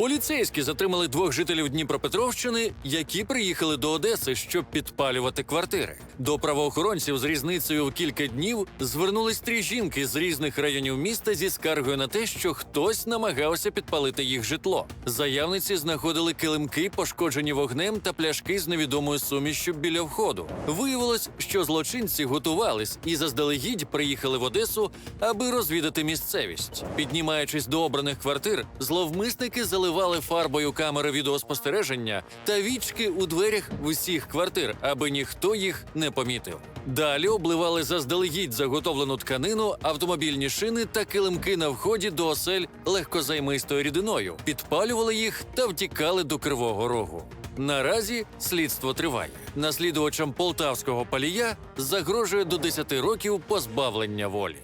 Поліцейські затримали двох жителів Дніпропетровщини, які приїхали до Одеси, щоб підпалювати квартири. До правоохоронців з різницею в кілька днів звернулись три жінки з різних районів міста зі скаргою на те, що хтось намагався підпалити їх житло. Заявниці знаходили килимки, пошкоджені вогнем та пляшки з невідомою сумішчю біля входу. Виявилось, що злочинці готувались і заздалегідь приїхали в Одесу, аби розвідати місцевість. Піднімаючись до обраних квартир, зловмисники заливали фарбою камери відеоспостереження та вічки у дверях всіх квартир, аби ніхто їх не помітив. Далі обливали заздалегідь заготовлену тканину, автомобільні шини та килимки на вході до осель легкозаймистою рідиною, підпалювали їх та втікали до Кривого Рогу. Наразі слідство триває. Наслідувачам полтавського палія загрожує до 10 років позбавлення волі.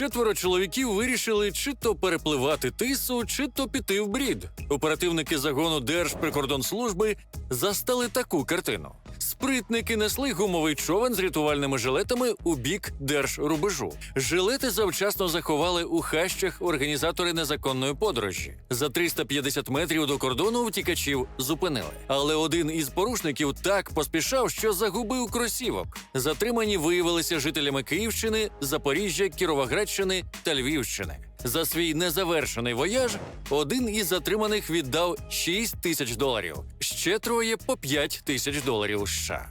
Четверо чоловіків вирішили чи то перепливати тису, чи то піти в брід. Оперативники загону Держприкордонслужби застали таку картину. Спритники несли гумовий човен з рятувальними жилетами у бік держрубежу. Жилети завчасно заховали у хащах організатори незаконної подорожі. За 350 метрів до кордону втікачів зупинили. Але один із порушників так поспішав, що загубив кросівок. Затримані виявилися жителями Київщини, Запоріжжя, Кіровоградщини та Львівщини. За свій незавершений вояж один із затриманих віддав 6 тисяч доларів, ще троє по 5 тисяч доларів США.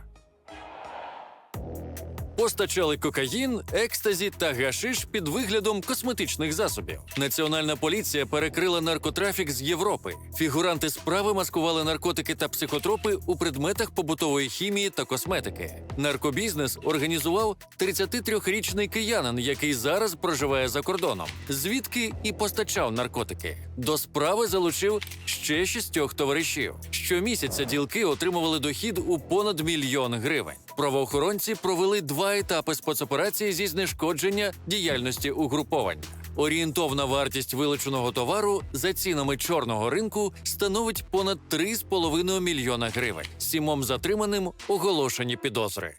Постачали кокаїн, екстазі та гашиш під виглядом косметичних засобів. Національна поліція перекрила наркотрафік з Європи. Фігуранти справи маскували наркотики та психотропи у предметах побутової хімії та косметики. Наркобізнес організував 33-річний киянин, який зараз проживає за кордоном, звідки і постачав наркотики. До справи залучив ще шістьох товаришів. Щомісяця ділки отримували дохід у понад мільйон гривень. Правоохоронці провели два етапи спецоперації зі знешкодження діяльності угруповань. Орієнтовна вартість вилученого товару за цінами чорного ринку становить понад 3,5 мільйона гривень. Сімом затриманим оголошені підозри.